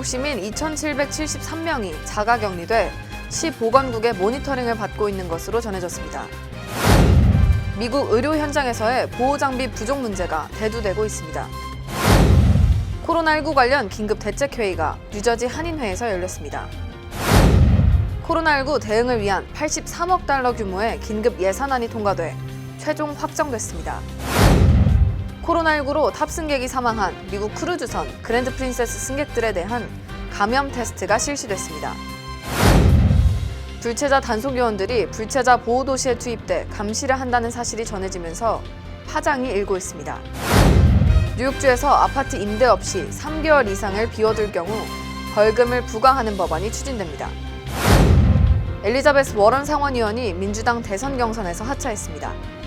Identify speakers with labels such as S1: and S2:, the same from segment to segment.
S1: 뉴욕 시민 2,773명이 자가 격리돼 시 보건국의 모니터링을 받고 있는 것으로 전해졌습니다. 미국 의료 현장에서의 보호 장비 부족 문제가 대두되고 있습니다. 코로나19 관련 긴급 대책 회의가 뉴저지 한인회에서 열렸습니다. 코로나19 대응을 위한 83억 달러 규모의 긴급 예산안이 통과돼 최종 확정됐습니다. 코로나19로 탑승객이 사망한 미국 크루즈선 그랜드 프린세스 승객들에 대한 감염 테스트가 실시됐습니다. 불체자 단속 요원들이 불체자 보호 도시에 투입돼 감시를 한다는 사실이 전해지면서 파장이 일고 있습니다. 뉴욕주에서 아파트 임대 없이 3개월 이상을 비워둘 경우 벌금을 부과하는 법안이 추진됩니다. 엘리자베스 워런 상원의원이 민주당 대선 경선에서 하차했습니다.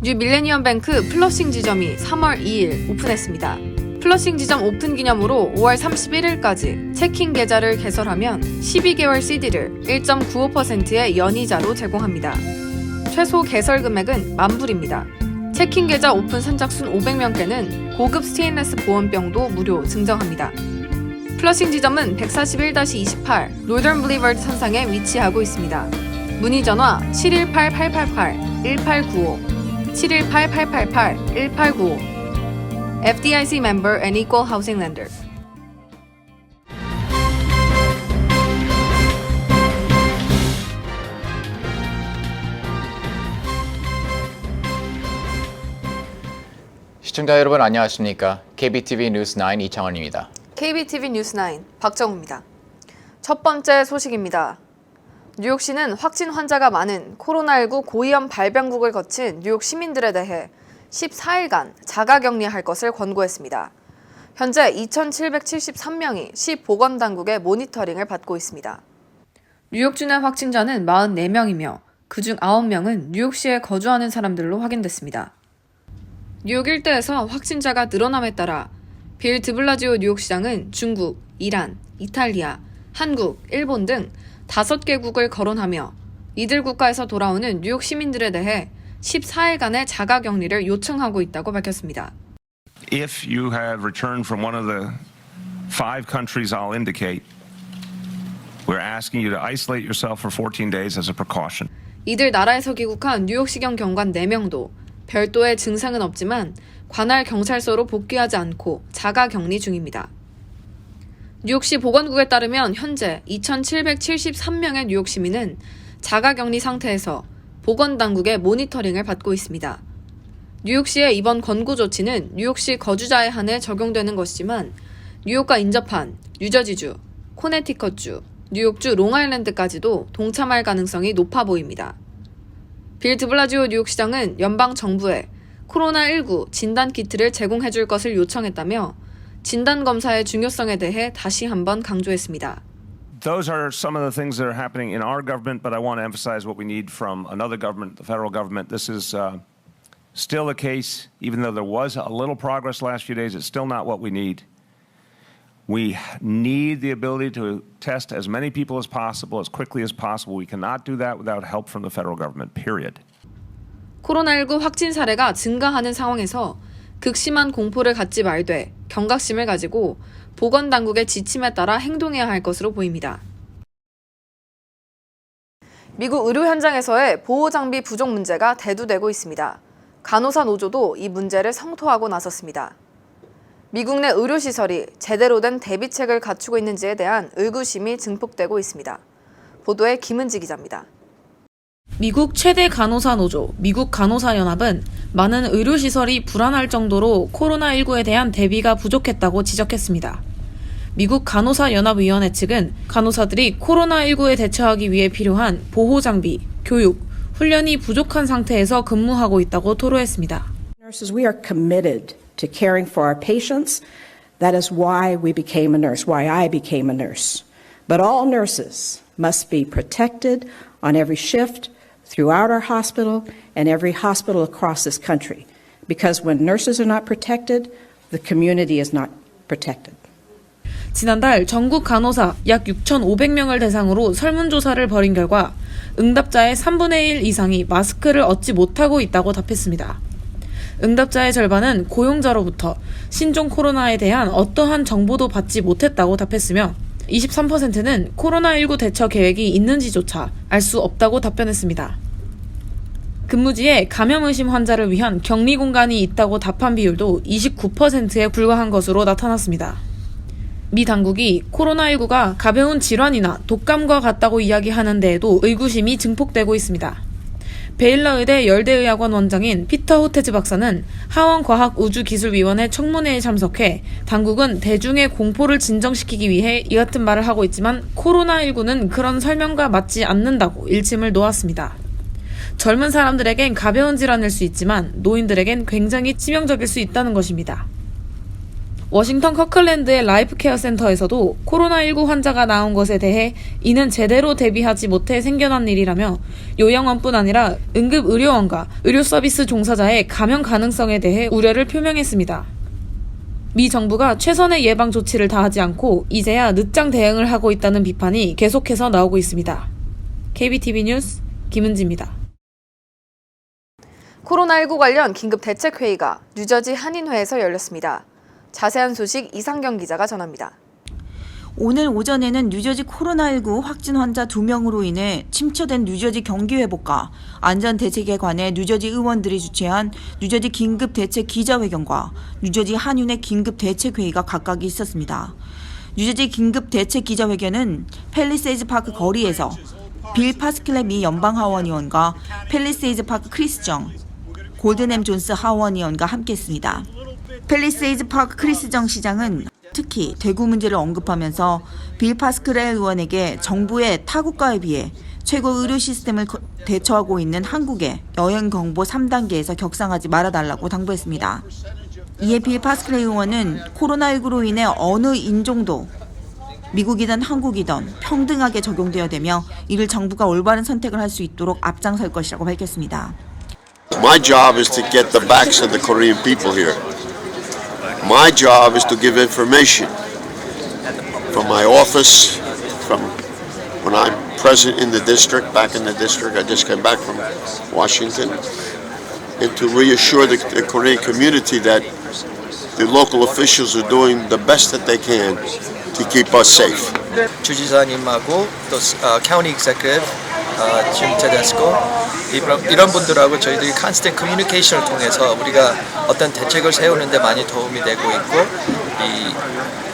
S1: 뉴 밀레니엄 뱅크 플러싱 지점이 3월 2일 오픈했습니다. 플러싱 지점 오픈 기념으로 5월 31일까지 체킹 계좌를 개설하면 12개월 CD를 1.95%의 연이자로 제공합니다. 최소 개설 금액은 만불입니다. 체킹 계좌 오픈 선착순 500명께는 고급 스테인레스 보온병도 무료 증정합니다. 플러싱 지점은 141-28 노던 블리버드 선상에 위치하고 있습니다. 문의 전화 718-888-1895 718-888-1895 FDIC member and equal housing lender.
S2: 시청자 여러분 안녕하십니까? KBTV 뉴스 9 이창원입니다.
S1: KBTV 뉴스 9 박정우입니다. 첫 번째 소식입니다. 뉴욕시는 확진 환자가 많은 코로나19 고위험 발병국을 거친 뉴욕 시민들에 대해 14일간 자가 격리할 것을 권고했습니다. 현재 2,773명이 시 보건당국의 모니터링을 받고 있습니다. 뉴욕주 내 확진자는 44명이며 그중 9명은 뉴욕시에 거주하는 사람들로 확인됐습니다. 뉴욕 일대에서 확진자가 늘어남에 따라 빌 드블라지오 뉴욕시장은 중국, 이란, 이탈리아, 한국, 일본 등 다섯 개국을 거론하며 이들 국가에서 돌아오는 뉴욕 시민들에 대해 14일간의 자가 격리를 요청하고 있다고 밝혔습니다.
S3: If you have returned from one of the five countries I'll indicate, we're asking you to isolate yourself for 14 days as a precaution.
S1: 이들 나라에서 귀국한 뉴욕시경 경관 4명도 별도의 증상은 없지만 관할 경찰서로 복귀하지 않고 자가 격리 중입니다. 뉴욕시 보건국에 따르면 현재 2,773명의 뉴욕 시민은 자가 격리 상태에서 보건당국의 모니터링을 받고 있습니다. 뉴욕시의 이번 권고 조치는 뉴욕시 거주자에 한해 적용되는 것이지만 뉴욕과 인접한 뉴저지주, 코네티컷주, 뉴욕주 롱아일랜드까지도 동참할 가능성이 높아 보입니다. 빌 드블라지오 뉴욕시장은 연방 정부에 코로나19 진단 키트를 제공해 줄 것을 요청했다며 진단 검사의 중요성에 대해 다시 한번 강조했습니다.
S3: Those are some of the things that are happening in our government, but I want to emphasize what we need from another government, the federal government. This is uh, still the case, even though there was a little progress last few days, it's still not what we need. We need the ability to test as many people as possible, as quickly as possible. We cannot do that without help from the federal government, period.
S1: 코로나19 확진 사례가 증가하는 상황에서 극심한 공포를 갖지 말되 경각심을 가지고 보건당국의 지침에 따라 행동해야 할 것으로 보입니다. 미국 의료 현장에서의 보호 장비 부족 문제가 대두되고 있습니다. 간호사 노조도 이 문제를 성토하고 나섰습니다. 미국 내 의료시설이 제대로 된 대비책을 갖추고 있는지에 대한 의구심이 증폭되고 있습니다. 보도에 김은지 기자입니다.
S4: 미국 최대 간호사 노조, 미국 간호사 연합은 많은 의료시설이 불안할 정도로 코로나19에 대한 대비가 부족했다고 지적했습니다. 미국 간호사 연합위원회 측은 간호사들이 코로나19에 대처하기 위해 필요한 보호 장비, 교육, 훈련이 부족한 상태에서 근무하고 있다고 토로했습니다.
S5: Nurses, we are committed to caring for our patients. That is why we became a nurse, why I became a nurse. But all nurses must be protected on every shift throughout our hospital and every hospital across this country. Because when nurses are not protected, the community is not protected.
S4: 지난달 전국 간호사 약 6,500명을 대상으로 설문조사를 벌인 결과 응답자의 3분의 1 이상이 마스크를 얻지 못하고 있다고 답했습니다. 응답자의 절반은 고용자로부터 신종 코로나에 대한 어떠한 정보도 받지 못했다고 답했으며 23%는 코로나19 대처 계획이 있는지조차 알 수 없다고 답변했습니다. 근무지에 감염 의심 환자를 위한 격리 공간이 있다고 답한 비율도 29%에 불과한 것으로 나타났습니다. 미 당국이 코로나19가 가벼운 질환이나 독감과 같다고 이야기하는 데에도 의구심이 증폭되고 있습니다. 베일러 의대 열대의학원 원장인 피터 호테즈 박사는 하원과학우주기술위원회 청문회에 참석해 당국은 대중의 공포를 진정시키기 위해 이 같은 말을 하고 있지만 코로나19는 그런 설명과 맞지 않는다고 일침을 놓았습니다. 젊은 사람들에겐 가벼운 질환일 수 있지만 노인들에겐 굉장히 치명적일 수 있다는 것입니다. 워싱턴 커클랜드의 라이프 케어 센터에서도 코로나19 환자가 나온 것에 대해 이는 제대로 대비하지 못해 생겨난 일이라며 요양원뿐 아니라 응급 의료원과 의료 서비스 종사자의 감염 가능성에 대해 우려를 표명했습니다. 미 정부가 최선의 예방 조치를 다하지 않고 이제야 늦장 대응을 하고 있다는 비판이 계속해서 나오고 있습니다. KBTV 뉴스 김은지입니다.
S1: 코로나19 관련 긴급 대책회의가 뉴저지 한인회에서 열렸습니다. 자세한 소식 이상경 기자가 전합니다.
S6: 오늘 오전에는 뉴저지 코로나19 확진 환자 2명으로 인해 침체된 뉴저지 경기 회복과 안전 대책에 관해 뉴저지 의원들이 주최한 뉴저지 긴급 대책 기자회견과 뉴저지 한윤회 긴급 대책 회의가 각각 있었습니다. 뉴저지 긴급 대책 기자회견은 펠리세이즈 파크 거리에서 빌 파스클레 미 연방 하원 의원과 펠리세이즈 파크 크리스 정, 골든햄 존스 하원 의원과 함께했습니다. 펠리세이즈 파크 크리스 정 시장은 특히 대구 문제를 언급하면서 빌 파스크레 의원에게 정부의 타국가에 비해 최고 의료 시스템을 거- 대처하고 있는 한국의 여행 정보 3단계에서 격상하지 말아달라고 당부했습니다. 이에 빌 파스크레 의원은 코로나19로 인해 어느 인종도 미국이든 한국이든 평등하게 적용되어야 되며 이를 정부가 올바른 선택을 할 수 있도록 앞장설 것이라고 밝혔습니다.
S7: My job is to get the backs of the Korean people here. My job is to give information from my office, from when I'm present in the district, back in the district. I just came back from Washington, and to reassure the, the Korean community that the local officials are doing the best that they can to keep us safe.
S8: 주지사님하고 또 어, 카운티 executive 어, 짐 테데스코 이런, 이런 분들하고 저희들이 컨스텐 커뮤니케이션을 통해서 우리가 어떤 대책을 세우는데 많이 도움이 되고 있고 이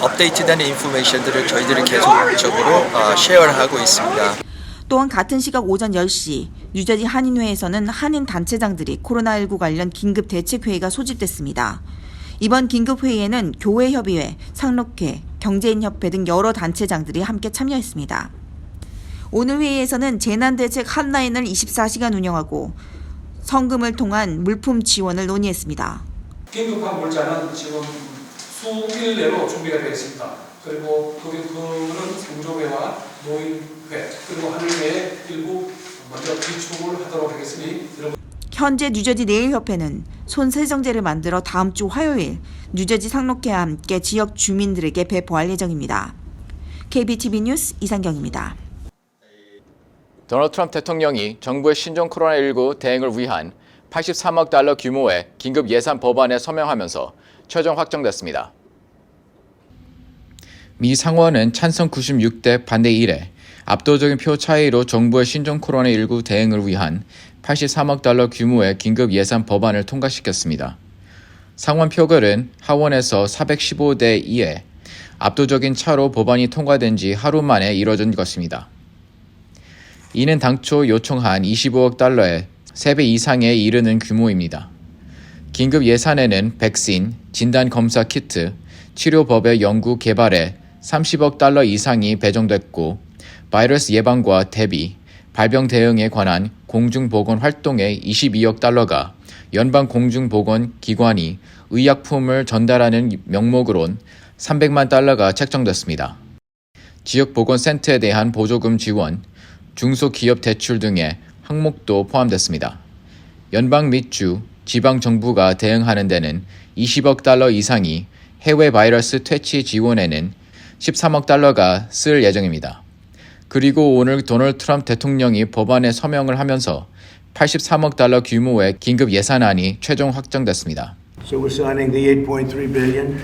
S8: 업데이트되는 인포메이션들을 저희들이 계속적으로 어, 쉐어를 하고 있습니다.
S6: 또한 같은 시각 오전 10시 뉴저지 한인회에서는 한인 단체장들이 코로나19 관련 긴급 대책회의가 소집됐습니다. 이번 긴급회의에는 교회협의회, 상록회, 경제인협회 등 여러 단체장들이 함께 참여했습니다. 오늘 회의에서는 재난대책 핫라인을 24시간 운영하고 성금을 통한 물품 지원을 논의했습니다.
S9: 긴급한 물자는 지금 수일 내로 준비가 되어 있습니다. 그리고 그, 그거는 생조회와 노인회 그리고 하늘회에 일부 먼저 비축을 하도록 하겠으니
S6: 현재 뉴저지 내일협회는 손세정제를 만들어 다음 주 화요일 뉴저지 상록회와 함께 지역 주민들에게 배포할 예정입니다. KBTV 뉴스 이상경입니다.
S2: 도널드 트럼프 대통령이 정부의 신종 코로나19 대응을 위한 83억 달러 규모의 긴급 예산 법안에 서명하면서 최종 확정됐습니다. 미 상원은 찬성 96대 반대 1에 압도적인 표 차이로 정부의 신종 코로나19 대응을 위한 83억 달러 규모의 긴급 예산 법안을 통과시켰습니다. 상원 표결은 하원에서 415대 2에 압도적인 차로 법안이 통과된 지 하루 만에 이뤄진 것입니다. 이는 당초 요청한 25억 달러의 3배 이상에 이르는 규모입니다. 긴급 예산에는 백신, 진단 검사 키트, 치료법의 연구 개발에 30억 달러 이상이 배정됐고 바이러스 예방과 대비, 발병 대응에 관한 공중보건 활동에 22억 달러가 연방 공중보건 기관이 의약품을 전달하는 명목으론 300만 달러가 책정됐습니다. 지역 보건센터에 대한 보조금 지원, 중소기업 대출 등의 항목도 포함됐습니다. 연방 및 주, 지방 정부가 대응하는 데는 20억 달러 이상이 해외 바이러스 퇴치 지원에는 13억 달러가 쓸 예정입니다. 그리고 오늘 도널드 트럼프 대통령이 법안에 서명을 하면서 83억 달러 규모의 긴급 예산안이 최종 확정됐습니다.
S10: So we're signing the 8.3 billion.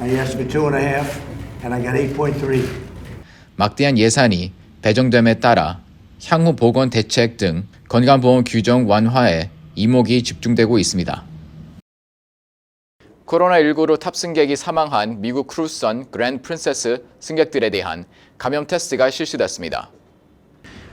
S10: I asked for two and a half, and I got 8.3.
S2: 막대한 예산이 배정됨에 따라 향후 보건 대책 등 건강보험 규정 완화에 이목이 집중되고 있습니다. 코로나19로 탑승객이 사망한 미국 크루즈선 그랜드 프린세스 승객들에 대한 감염 테스트가 실시됐습니다.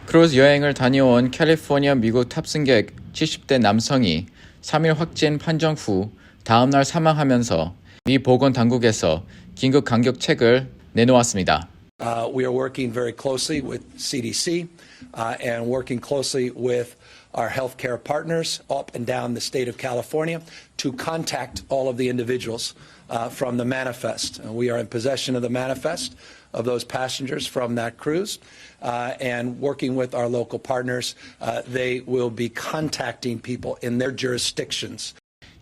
S2: 크루즈 여행을 다녀온 캘리포니아 미국 탑승객 70대 남성이 3일 확진 판정 후 다음날 사망하면서 미 보건 당국에서 긴급 간격책을 내놓았습니다.
S11: Uh, we are working very closely with CDC uh, and working closely with our healthcare partners up and down the state of California to contact all of the individuals uh, from the manifest. Uh, we are in possession of the manifest of those passengers from that cruise. Uh, and working with our local partners, uh, they will be contacting people in their jurisdictions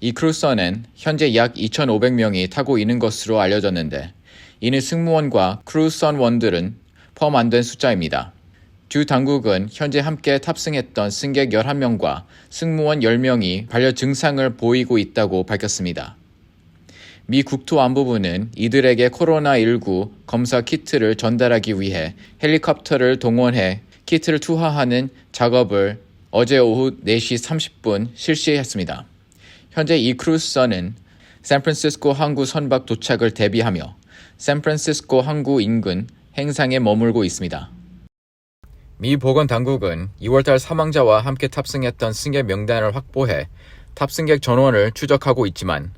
S2: 이 크루즈선엔 현재 약 2,500명이 타고 있는 것으로 알려졌는데 이는 승무원과 크루즈선원들은 포함 안 된 숫자입니다. 주 당국은 현재 함께 탑승했던 승객 11명과 승무원 10명이 발열 증상을 보이고 있다고 밝혔습니다. 미 국토안보부는 이들에게 코로나19 검사 키트를 전달하기 위해 헬리콥터를 동원해 키트를 투하하는 작업을 어제 오후 4시 30분 실시했습니다. 현재 이 크루즈선은 샌프란시스코 항구 선박 도착을 대비하며 샌프란시스코 항구 인근 행상에 머물고 있습니다. 미 보건당국은 2월달 사망자와 함께 탑승했던 승객 명단을 확보해 탑승객 전원을 추적하고 있지만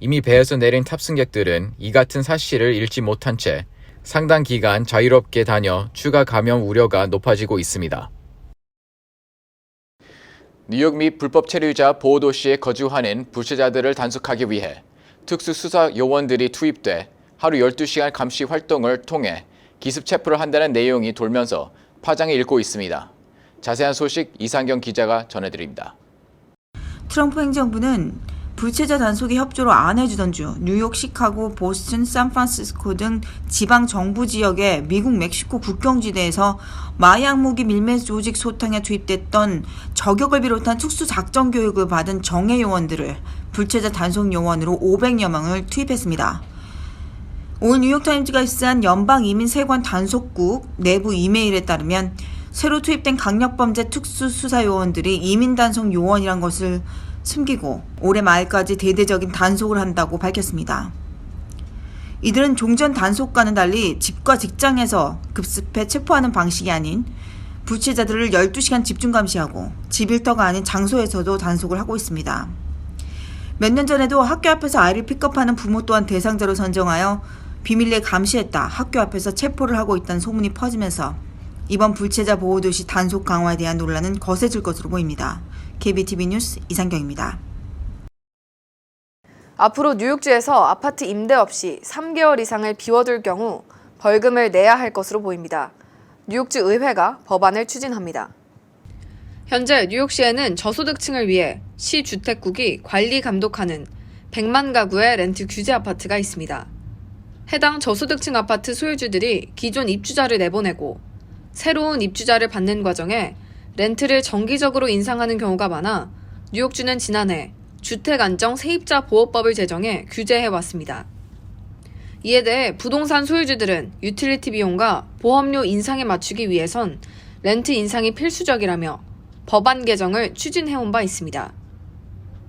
S2: 이미 배에서 내린 탑승객들은 이 같은 사실을 잃지 못한 채 상당 기간 자유롭게 다녀 추가 감염 우려가 높아지고 있습니다. 뉴욕 및 불법 체류자 보호도시에 거주하는 불체자들을 단속하기 위해 특수수사 요원들이 투입돼 하루 12시간 감시 활동을 통해 기습 체포를 한다는 내용이 돌면서 파장이 일고 있습니다. 자세한 소식 이상경 기자가 전해드립니다.
S6: 트럼프 행정부는 불체자 단속에 협조를 안 해주던 주 뉴욕, 시카고, 보스턴, 샌프란시스코 등 지방 정부 지역의 미국 멕시코 국경지대에서 마약 무기 밀매 조직 소탕에 투입됐던 저격을 비롯한 특수 작전 교육을 받은 정예 요원들을 불체자 단속 요원으로 500여 명을 투입했습니다. 오늘 뉴욕타임즈가 입수한 연방이민세관 단속국 내부 이메일에 따르면 새로 투입된 강력범죄 특수수사요원들이 이민단속 요원이란 것을 숨기고 올해 말까지 대대적인 단속을 한다고 밝혔습니다. 이들은 종전 단속과는 달리 집과 직장에서 급습해 체포하는 방식이 아닌 불체자들을 12시간 집중 감시하고 집 일터가 아닌 장소에서도 단속을 하고 있습니다. 몇 년 전에도 학교 앞에서 아이를 픽업하는 부모 또한 대상자로 선정하여 비밀리에 감시했다 학교 앞에서 체포를 하고 있다는 소문이 퍼지면서 이번 불체자 보호도시 단속 강화에 대한 논란은 거세질 것으로 보입니다. KBTV 뉴스 이상경입니다.
S1: 앞으로 뉴욕주에서 아파트 임대 없이 3개월 이상을 비워둘 경우 벌금을 내야 할 것으로 보입니다. 뉴욕주 의회가 법안을 추진합니다. 현재 뉴욕시에는 저소득층을 위해 시 주택국이 관리 감독하는 100만 가구의 렌트 규제 아파트가 있습니다. 해당 저소득층 아파트 소유주들이 기존 입주자를 내보내고 새로운 입주자를 받는 과정에 렌트를 정기적으로 인상하는 경우가 많아 뉴욕주는 지난해 주택 안정 세입자 보호법을 제정해 규제해 왔습니다. 이에 대해 부동산 소유주들은 유틸리티 비용과 보험료 인상에 맞추기 위해선 렌트 인상이 필수적이라며 법안 개정을 추진해온 바 있습니다.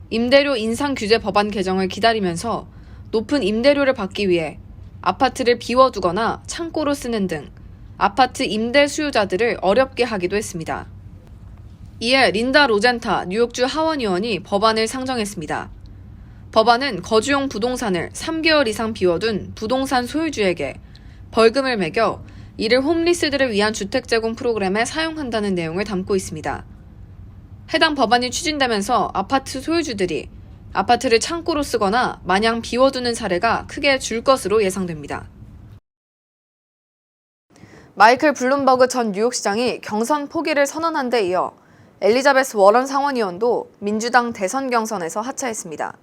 S1: 임대료 인상 규제 법안 개정을 기다리면서 높은 임대료를 받기 위해 아파트를 비워두거나 창고로 쓰는 등 아파트 임대 수요자들을 어렵게 하기도 했습니다. 이에 린다 로젠타 뉴욕주 하원의원이 법안을 상정했습니다. 법안은 거주용 부동산을 3개월 이상 비워둔 부동산 소유주에게 벌금을 매겨 이를 홈리스들을 위한 주택 제공 프로그램에 사용한다는 내용을 담고 있습니다. 해당 법안이 추진되면서 아파트 소유주들이 아파트를 창고로 쓰거나 마냥 비워두는 사례가 크게 줄 것으로 예상됩니다. 마이클 블룸버그 전 뉴욕시장이 경선 포기를 선언한 데 이어 엘리자베스 워런 상원의원도 민주당 대선 경선에서 하차했습니다.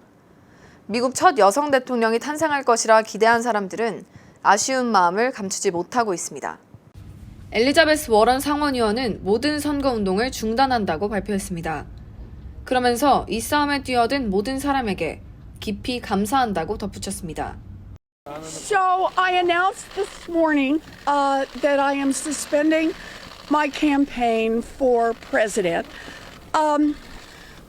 S1: 미국 첫 여성 대통령이 탄생할 것이라 기대한 사람들은 아쉬운 마음을 감추지 못하고 있습니다. 엘리자베스 워런 상원의원은 모든 선거 운동을 중단한다고 발표했습니다. 그러면서 이 싸움에 뛰어든 모든 사람에게 깊이 감사한다고 덧붙였습니다.
S12: So I announced this morning uh, that I am suspending my campaign for president. Um,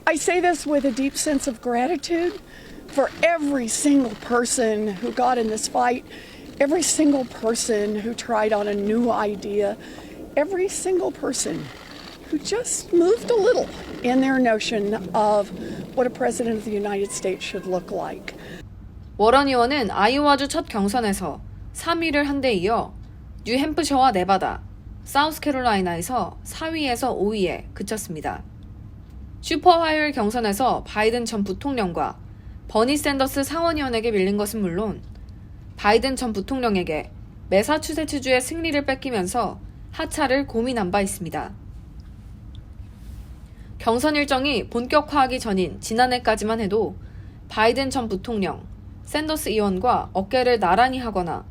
S12: I say this with a deep sense of gratitude for every single person who got in this fight, every single person who tried on a new idea, every single person who just moved a little in their notion of what a president of the United States should look like.
S1: 워런 의원은 아이오와주 첫 경선에서 3위를 한 데 이어 뉴햄프셔와 네바다, 사우스캐롤라이나에서 4위에서 5위에 그쳤습니다. 슈퍼 화요일 경선에서 바이든 전 부통령과 버니 샌더스 상원의원에게 밀린 것은 물론 바이든 전 부통령에게 매사추세츠주의 승리를 뺏기면서 하차를 고민한 바 있습니다. 경선 일정이 본격화하기 전인 지난해까지만 해도 바이든 전 부통령, 샌더스 의원과 어깨를 나란히 하거나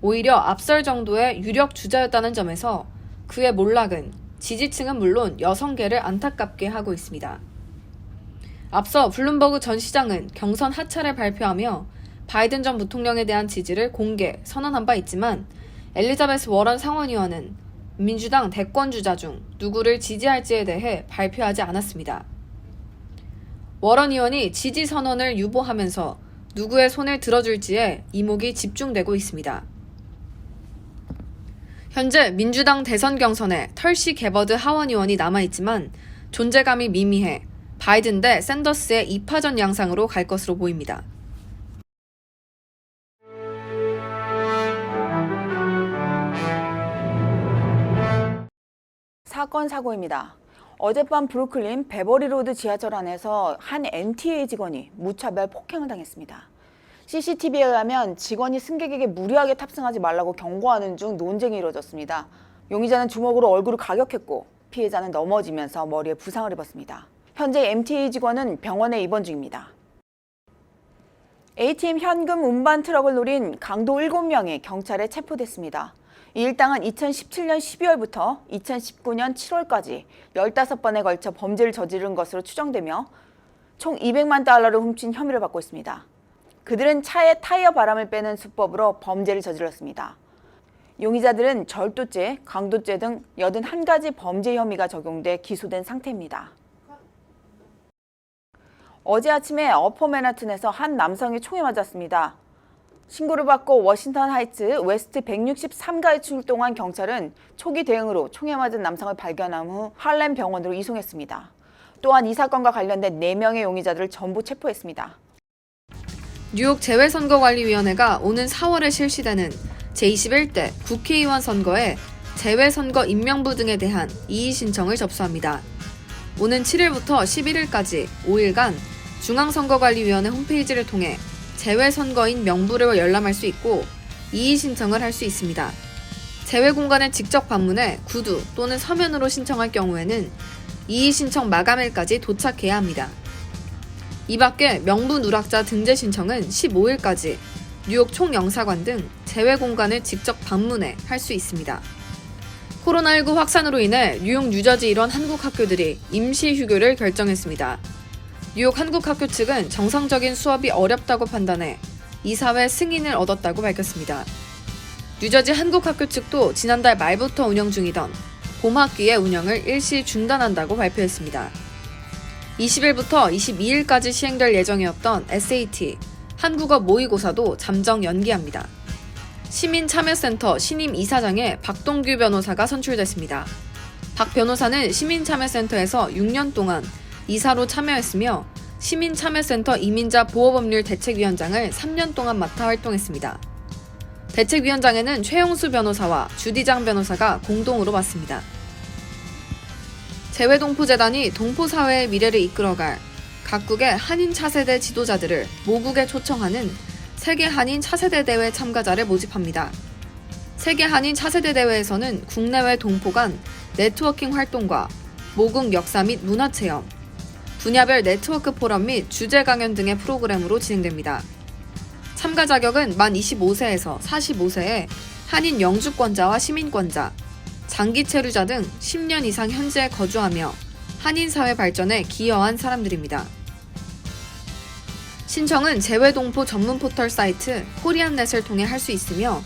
S1: 오히려 앞설 정도의 유력 주자였다는 점에서 그의 몰락은 지지층은 물론 여성계를 안타깝게 하고 있습니다. 앞서 블룸버그 전 시장은 경선 하차를 발표하며 바이든 전 부통령에 대한 지지를 공개 선언한 바 있지만 엘리자베스 워런 상원의원은 민주당 대권 주자 중 누구를 지지할지에 대해 발표하지 않았습니다. 워런 의원이 지지 선언을 유보하면서 누구의 손을 들어줄지에 이목이 집중되고 있습니다. 현재 민주당 대선 경선에 털시 개버드 하원 의원이 남아있지만 존재감이 미미해 바이든 대 샌더스의 2파전 양상으로 갈 것으로 보입니다.
S13: 사건 사고입니다. 어젯밤 브루클린 베버리로드 지하철 안에서 한 MTA 직원이 무차별 폭행을 당했습니다. CCTV에 의하면 직원이 승객에게 무리하게 탑승하지 말라고 경고하는 중 논쟁이 이루어졌습니다. 용의자는 주먹으로 얼굴을 가격했고 피해자는 넘어지면서 머리에 부상을 입었습니다. 현재 MTA 직원은 병원에 입원 중입니다. ATM 현금 운반 트럭을 노린 강도 7명이 경찰에 체포됐습니다. 이 일당은 2017년 12월부터 2019년 7월까지 15번에 걸쳐 범죄를 저지른 것으로 추정되며 총 200만 달러를 훔친 혐의를 받고 있습니다. 그들은 차에 타이어 바람을 빼는 수법으로 범죄를 저질렀습니다. 용의자들은 절도죄, 강도죄 등 81가지 범죄 혐의가 적용돼 기소된 상태입니다. 어제 아침에 어퍼 맨하튼에서 한 남성이 총에 맞았습니다. 신고를 받고 워싱턴 하이츠 웨스트 163가에 출동한 경찰은 초기 대응으로 총에 맞은 남성을 발견한 후 할렘 병원으로 이송했습니다. 또한 이 사건과 관련된 4명의 용의자들을 전부 체포했습니다.
S1: 뉴욕 재외선거관리위원회가 오는 4월에 실시되는 제21대 국회의원 선거에 재외선거 임명부 등에 대한 이의 신청을 접수합니다. 오는 7일부터 11일까지 5일간 중앙선거관리위원회 홈페이지를 통해 재외선거인 명부를 열람할 수 있고 이의 신청을 할 수 있습니다. 재외 공간에 직접 방문해 구두 또는 서면으로 신청할 경우에는 이의 신청 마감일까지 도착해야 합니다. 이 밖에 명부 누락자 등재 신청은 15일까지 뉴욕 총영사관 등 재외 공간을 직접 방문해 할 수 있습니다. 코로나19 확산으로 인해 뉴욕 뉴저지 일원 한국 학교들이 임시 휴교를 결정했습니다. 뉴욕 한국 학교 측은 정상적인 수업이 어렵다고 판단해 이사회 승인을 얻었다고 밝혔습니다. 뉴저지 한국 학교 측도 지난달 말부터 운영 중이던 봄학기의 운영을 일시 중단한다고 발표했습니다. 20일부터 22일까지 시행될 예정이었던 SAT, 한국어 모의고사도 잠정 연기합니다. 시민참여센터 신임 이사장에 박동규 변호사가 선출됐습니다. 박 변호사는 시민참여센터에서 6년 동안 이사로 참여했으며 시민참여센터 이민자 보호법률 대책위원장을 3년 동안 맡아 활동했습니다. 대책위원장에는 최영수 변호사와 주디장 변호사가 공동으로 맡습니다. 재외동포재단이 동포사회의 미래를 이끌어갈 각국의 한인 차세대 지도자들을 모국에 초청하는 세계 한인 차세대 대회 참가자를 모집합니다. 세계 한인 차세대 대회에서는 국내외 동포 간 네트워킹 활동과 모국 역사 및 문화 체험, 분야별 네트워크 포럼 및 주제 강연 등의 프로그램으로 진행됩니다. 참가 자격은 만 25세에서 45세의 한인 영주권자와 시민권자, 장기 체류자 등 10년 이상 현지에 거주하며 한인 사회 발전에 기여한 사람들입니다. 신청은 재외동포 전문 포털 사이트 코리안넷을 통해 할 수 있으며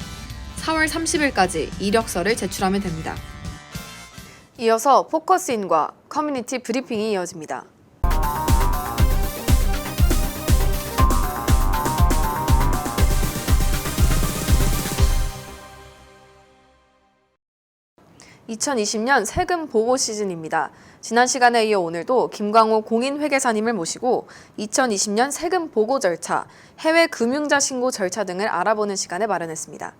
S1: 4월 30일까지 이력서를 제출하면 됩니다. 이어서 포커스인과 커뮤니티 브리핑이 이어집니다. (2020년) 세금 보고 시즌입니다. 지난 시간에 이어 오늘도 김광호 공인회계사님을 모시고 2020년 세금 보고 절차, 해외 금융자 신고 절차 등을 알아보는 시간을 마련했습니다.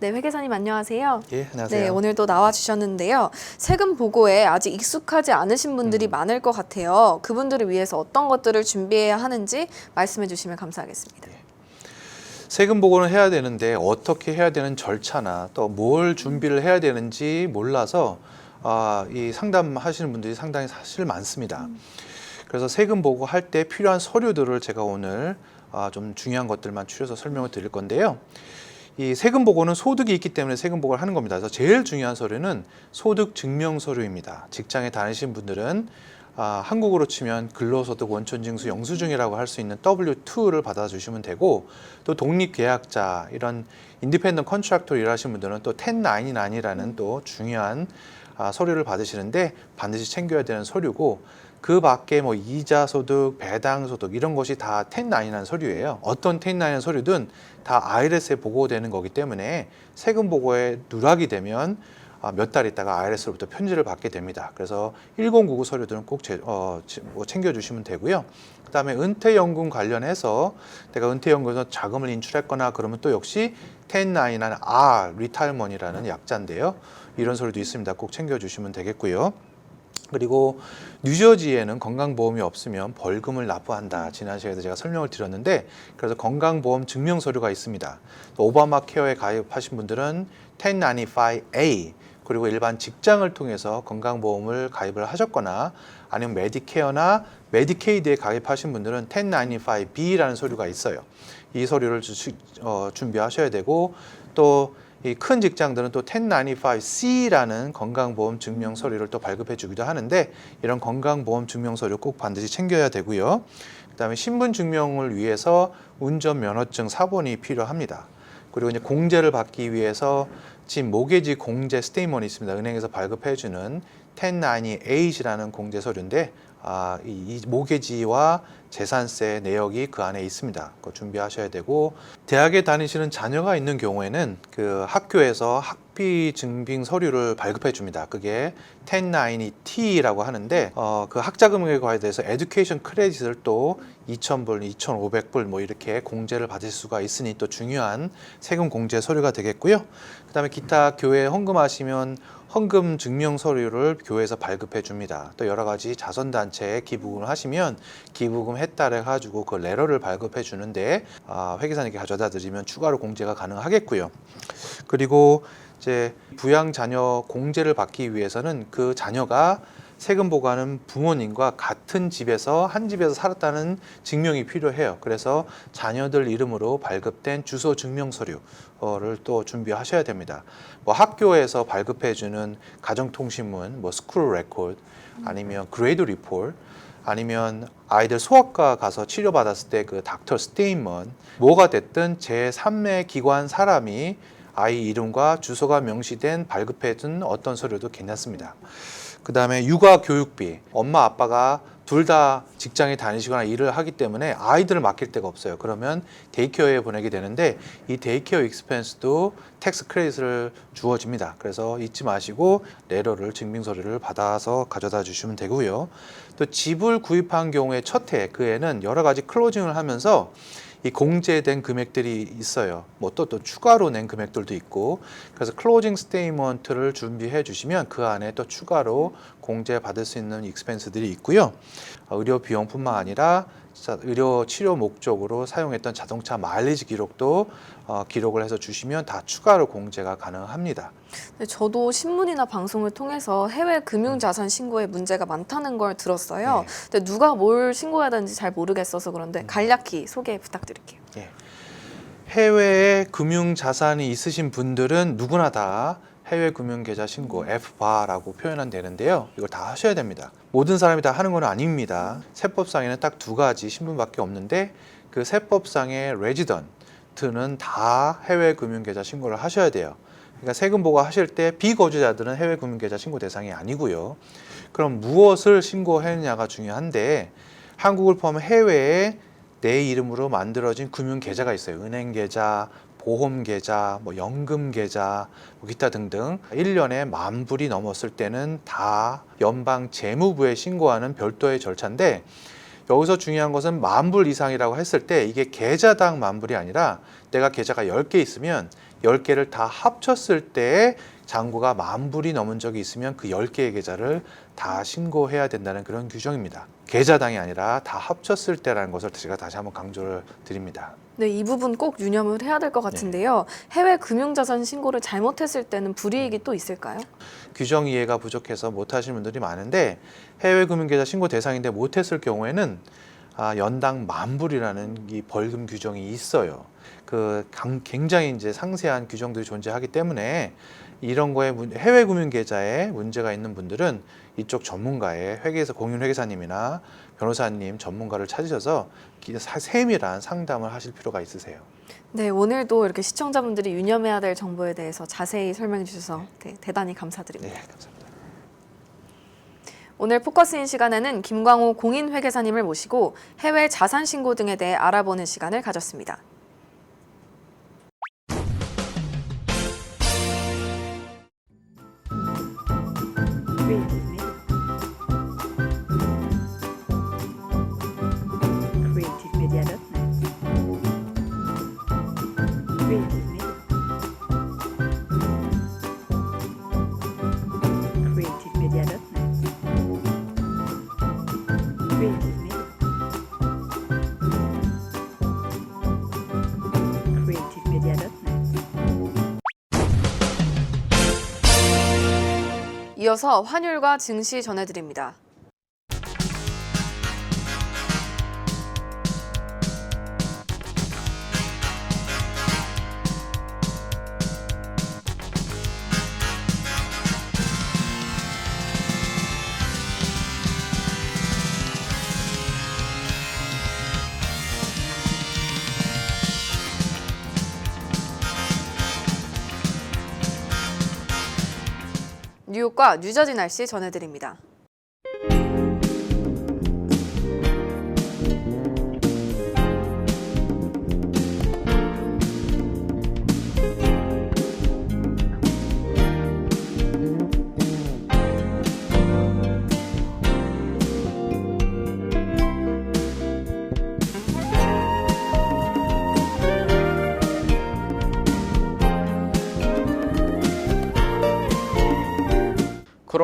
S1: 네, 회계사님 안녕하세요.
S14: 예, 안녕하세요.
S1: 네, 오늘도 나와 주셨는데요. 세금 보고에 아직 익숙하지 않으신
S14: 음.
S1: 분들이 많을 것 같아요. 그분들을 위해서 어떤 것들을 준비해야 하는지 말씀해 주시면 감사하겠습니다.
S14: 세금 보고는 해야 되는데 어떻게 해야 되는 절차나 또 뭘 준비를 해야 되는지 몰라서 아, 이 상담하시는 분들이 상당히 사실 많습니다. 그래서 세금 보고 할 때 필요한 서류들을 제가 오늘 아, 좀 중요한 것들만 추려서 설명을 드릴 건데요. 이 세금 보고는 소득이 있기 때문에 세금 보고를 하는 겁니다. 그래서 제일 중요한 서류는 소득 증명 서류입니다. 직장에 다니신 분들은 아, 한국으로 치면 근로소득 원천징수 영수증이라고 할 수 있는 W2를 받아주시면 되고 또 독립계약자 이런 인디펜던 컨트랙터로 일하시는 분들은 또 1099이라는 또 중요한 아, 서류를 받으시는데 반드시 챙겨야 되는 서류고 그 밖에 뭐 이자 소득, 배당 소득 이런 것이 다 1099이라는 서류예요. 어떤 1099 서류든 다 IRS에 보고되는 거기 때문에 세금 보고에 누락이 되면 아, 몇 달 있다가 IRS로부터 편지를 받게 됩니다. 그래서 1099 서류들은 꼭 제, 어, 지- 뭐 챙겨주시면 되고요. 그 다음에 은퇴연금 관련해서 내가 은퇴연금에서 자금을 인출했거나 그러면 또 역시 1099는 R, 리타일먼이라는 약자인데요. 이런 서류도 있습니다. 꼭 챙겨주시면 되겠고요. 그리고 뉴저지에는 건강보험이 없으면 벌금을 납부한다. 지난 시간에도 제가 설명을 드렸는데 그래서 건강보험 증명 서류가 있습니다. 또 오바마 케어에 가입하신 분들은 1095A 그리고 일반 직장을 통해서 건강보험을 가입을 하셨거나 아니면 메디케어나 메디케이드에 가입하신 분들은 1095B라는 서류가 있어요. 이 서류를 주, 어, 준비하셔야 되고 또 이 큰 직장들은 또 1095C라는 건강보험 증명 서류를 또 발급해 주기도 하는데 이런 건강보험 증명 서류 꼭 반드시 챙겨야 되고요. 그다음에 신분 증명을 위해서 운전 면허증 사본이 필요합니다. 그리고 이제 공제를 받기 위해서 지금 모계지 공제 스테이먼이 있습니다. 은행에서 발급해 주는 1098이라는 공제 서류인데 아, 이, 이 모계지와 재산세 내역이 그 안에 있습니다. 그거 준비하셔야 되고 대학에 다니시는 자녀가 있는 경우에는 그 학교에서 학 비 증빙 서류를 발급해 줍니다. 그게 1092T라고 하는데 어, 그 학자 금액에 관해서 에듀케이션 크레딧을 또 2,000불, 2,500불 뭐 이렇게 공제를 받을 수가 있으니 또 중요한 세금 공제 서류가 되겠고요. 그다음에 기타 교회 헌금하시면 헌금 증명 서류를 교회에서 발급해 줍니다. 또 여러 가지 자선 단체에 기부금을 하시면 기부금 했달해 가지고 그 레러를 발급해 주는데 아, 회계사님께 가져다 드리면 추가로 공제가 가능하겠고요. 그리고 이제 부양 자녀 공제를 받기 위해서는 그 자녀가 세금 보고하는 부모님과 같은 집에서 한 집에서 살았다는 증명이 필요해요. 그래서 자녀들 이름으로 발급된 주소 증명 서류를 또 준비하셔야 됩니다. 뭐 학교에서 발급해 주는 가정통신문, 뭐 스쿨 레코드 아니면 그레이드 리폴 아니면 아이들 소아과 가서 치료받았을 때 그 닥터 스테인먼 뭐가 됐든 제3의 기관 사람이 아이 이름과 주소가 명시된 발급해준 어떤 서류도 괜찮습니다. 그 다음에 육아 교육비 엄마 아빠가 둘 다 직장에 다니시거나 일을 하기 때문에 아이들을 맡길 데가 없어요. 그러면 데이케어에 보내게 되는데 이 데이케어 익스펜스도 텍스 크레딧을 주어집니다. 그래서 잊지 마시고 레러를 증빙 서류를 받아서 가져다 주시면 되고요. 또 집을 구입한 경우에 첫 해 그에는 여러 가지 클로징을 하면서 이 공제된 금액들이 있어요. 뭐또 또 추가로 낸 금액들도 있고 그래서 클로징 스테이먼트를 준비해 주시면 그 안에 또 추가로 공제 받을 수 있는 익스펜스들이 있고요. 어, 의료 비용뿐만 아니라 자- 의료 치료 목적으로 사용했던 자동차 마일리지 기록도 어, 기록을 해서 주시면 다 추가로 공제가 가능합니다.
S1: 네, 저도 신문이나 방송을 통해서 해외 금융자산 신고에 문제가 많다는 걸 들었어요.
S14: 네.
S1: 근데 누가 뭘 신고해야 되는지 잘 모르겠어서 그런데
S14: 음.
S1: 간략히 소개 부탁드릴게요.
S14: 해외에 금융 자산이 있으신 분들은 누구나 다 해외 금융 계좌 신고 FBA라고 표현은 되는데요. 이걸 다 하셔야 됩니다. 모든 사람이 다 하는 건 아닙니다. 세법상에는 딱 두 가지 신분밖에 없는데 그 세법상의 레지던트는 다 해외 금융 계좌 신고를 하셔야 돼요. 그러니까 세금 보고하실 때 비거주자들은 해외 금융 계좌 신고 대상이 아니고요. 그럼 무엇을 신고했느냐가 중요한데 한국을 포함한 해외에 내 이름으로 만들어진 금융 계좌가 있어요. 은행 계좌, 보험 계좌, 뭐 연금 계좌, 뭐 기타 등등 1년에 만 불이 넘었을 때는 다 연방 재무부에 신고하는 별도의 절차인데 여기서 중요한 것은 만 불 이상이라고 했을 때 이게 계좌당 만 불이 아니라 내가 계좌가 10개 있으면 10개를 다 합쳤을 때 잔고가 만 불이 넘은 적이 있으면 그 10개의 계좌를 다 신고해야 된다는 그런 규정입니다. 계좌당이 아니라 다 합쳤을 때라는 것을 제가 다시 한번 강조를 드립니다.
S1: 네, 이 부분 꼭 유념을 해야 될 것 같은데요. 해외 금융자산 신고를 잘못했을 때는 불이익이 또 있을까요?
S14: 규정 이해가 부족해서 못하시는 분들이 많은데 해외 금융계좌 신고 대상인데 못했을 경우에는 아, 연당 만 불이라는 이 벌금 규정이 있어요. 그 강- 굉장히 이제 상세한 규정들이 존재하기 때문에 이런 거에 문- 해외 금융 계좌에 문제가 있는 분들은 이쪽 전문가의 회계사 공인 회계사님이나 변호사님 전문가를 찾으셔서 기- 사- 세밀한 상담을 하실 필요가 있으세요.
S1: 네, 오늘도 이렇게 시청자분들이 유념해야 될 정보에 대해서 자세히 설명해 주셔서 네, 대단히 감사드립니다.
S14: 네, 감사합니다.
S1: 오늘 포커스인 시간에는 김광호 공인회계사님을 모시고 해외 자산 신고 등에 대해 알아보는 시간을 가졌습니다.
S15: creativemedia.net.
S1: 이어서 환율과 증시 전해드립니다. 뉴욕과 뉴저지 날씨 전해드립니다.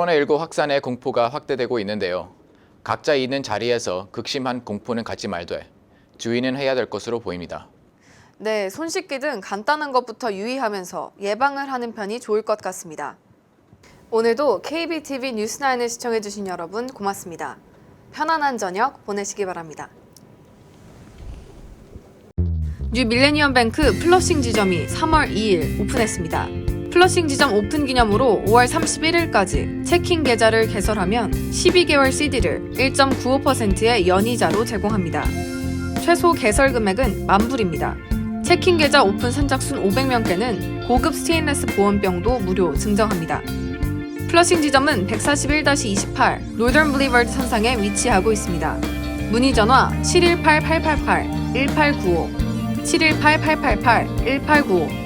S2: 코로나19 확산의 공포가 확대되고 있는데요. 각자 있는 자리에서 극심한 공포는 갖지 말되 주의는 해야 될 것으로 보입니다.
S1: 네, 손 씻기 등 간단한 것부터 유의하면서 예방을 하는 편이 좋을 것 같습니다. 오늘도 KBTV 뉴스9을 시청해주신 여러분 고맙습니다. 편안한 저녁 보내시기 바랍니다. 뉴 밀레니엄 뱅크 플러싱 지점이 3월 2일 오픈했습니다. 플러싱 지점 오픈 기념으로 5월 31일까지 체킹 계좌를 개설하면 12개월 CD를 1.95%의 연이자로 제공합니다. 최소 개설 금액은 만불입니다. 체킹 계좌 오픈 선착순 500명께는 고급 스테인레스 보온병도 무료 증정합니다. 플러싱 지점은 141-28 노던 블리버드 선상에 위치하고 있습니다. 문의 전화 718-888-1895 718-888-1895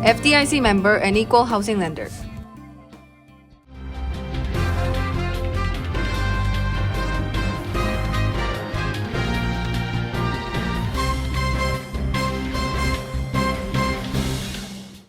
S1: FDIC member and equal housing lender